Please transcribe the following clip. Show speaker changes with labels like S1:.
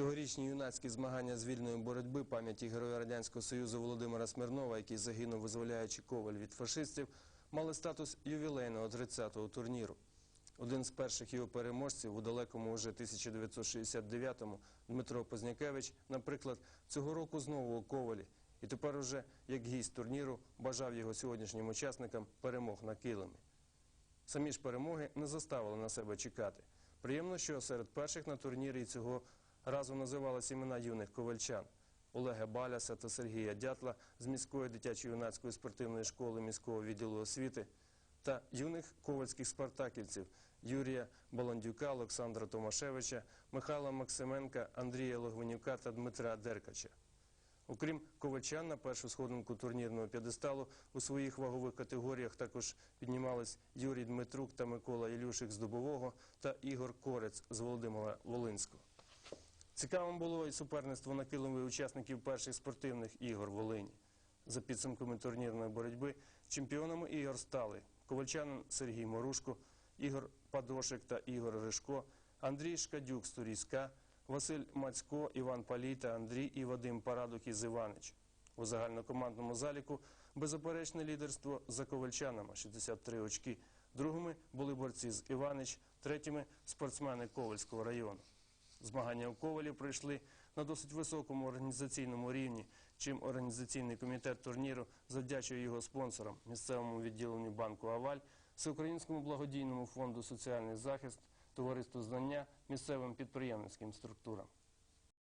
S1: Цьогорічні юнацькі змагання з вільної боротьби пам'яті Героя Радянського Союзу Володимира Смірнова, який загинув, визволяючи коваль від фашистів, мали статус ювілейного 30-го турніру. Один з перших його переможців у далекому уже 1969-му Дмитро Познякевич, наприклад, цього року знову у ковалі. І тепер уже, як гість турніру, бажав його сьогоднішнім учасникам перемог на килимі. Самі ж перемоги не заставили на себе чекати. Приємно, що серед перших на турнірі цього разу називалися імена юних ковальчан. Олега Баляса та Сергія Дятла з міської дитячо-юнацької спортивної школи міського відділу освіти та юних ковальських спартаківців Юрія Баландюка, Олександра Томашевича, Михайла Максименка, Андрія Логвинюка та Дмитра Деркача. Окрім ковачан, на першу сходинку турнірного п'єдесталу у своїх вагових категоріях також піднімались Юрій Дмитрук та Микола Ілюшик з Дубового та Ігор Корець з Володимира Волинського. Цікавим було і суперництво на килимі учасників перших спортивних ігор Волині. За підсумками турнірної боротьби чемпіонами ігор стали ковальчанин Сергій Морушко, Ігор Падошик та Ігор Ришко, Андрій Шкадюк з Турійська, Василь Мацько, Іван Палій та Андрій і Вадим Парадух із Іванич. У загальнокомандному заліку беззаперечне лідерство за ковальчанами 63 очки. Другими були борці з Іванич, третіми спортсмени Ковальського району. Змагання у Ковалі пройшли на досить високому організаційному рівні, чим організаційний комітет турніру завдячує його спонсорам місцевому відділенню банку Аваль, Всеукраїнському благодійному фонду соціальний захист, товариству знання, місцевим підприємницьким структурам.